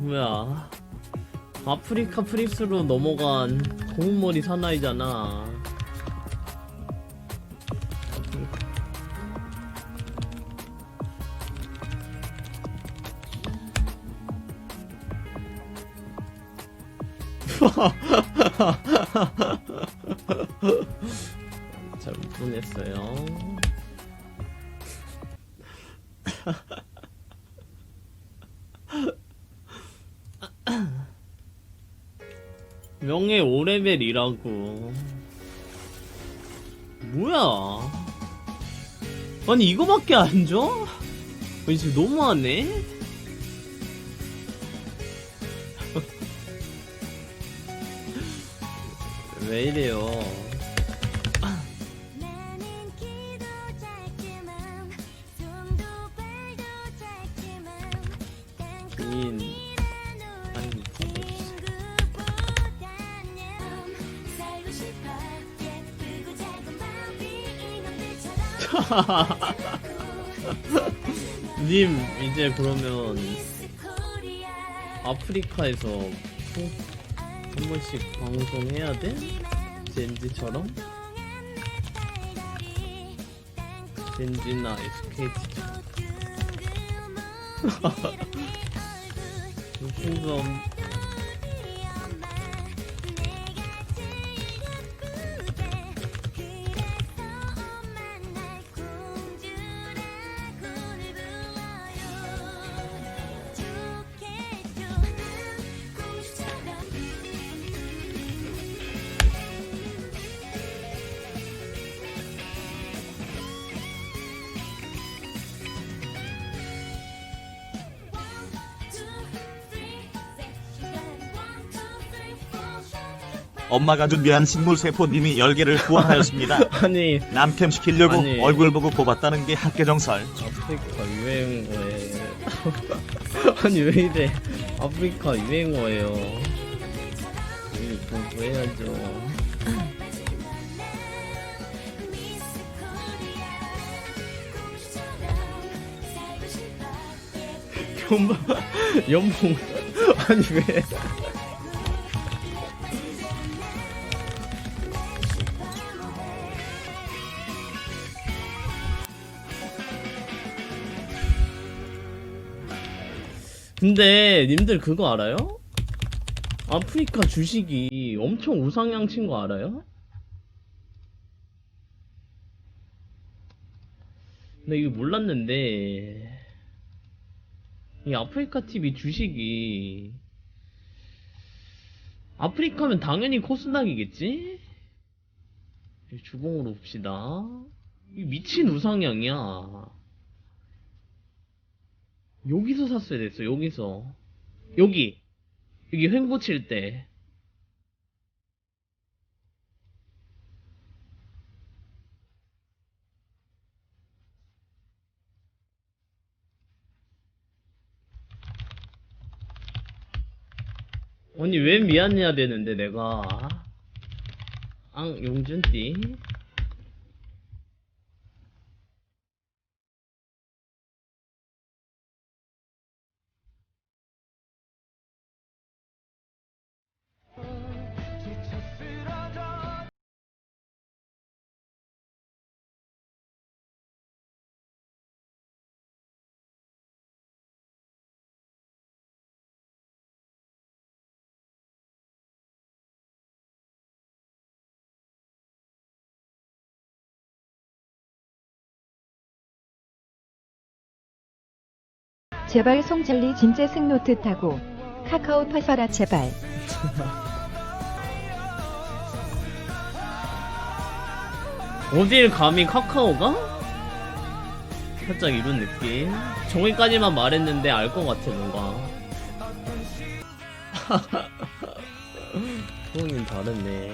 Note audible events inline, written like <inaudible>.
뭐야? 아프리카 프리스로 넘어간 고운머리 사나이잖아. <laughs> 잘못 보냈어요 명예 5레벨이라고. 뭐야? 아니 이거밖에 안 줘? 아니 지금 너무하네? <laughs> 왜 이래요? 인 님 이제 그러면 아프리카에서 꼭한 번씩 방송해야 돼? 젠지처럼? 젠지나 SKT처럼 풍선 <laughs> 엄마가 준비한 식물세포님이 10개를 구원하였습니다. <laughs> 아니 남캠 시키려고 아니. 얼굴 보고 뽑았다는 게 학계정설. 아프리카 유행어에 <laughs> 아니 왜 이래 아프리카 유행어예요 이거 공부해야죠 <laughs> 연봉 연봉 아니 왜 근데 님들 그거 알아요? 아프리카 주식이 엄청 우상향친 거 알아요? 나 이거 몰랐는데 이 아프리카 TV 주식이 아프리카면 당연히 코스닥이겠지? 주봉으로 봅시다. 이 미친 우상향이야. 여기서 샀어야 됐어, 여기서. 여기. 여기 횡보 칠 때. 아니, 왜 미안해야 되는데, 내가. 앙, 용준띠. 제발 송젤리 진짜 승노트 타고 카카오 파사라 제발 <laughs> 어딜 감히 카카오가? 살짝 이런 느낌. 저기까지만 말했는데 알 것 같아, 뭔가. <laughs> 소음이 다르네.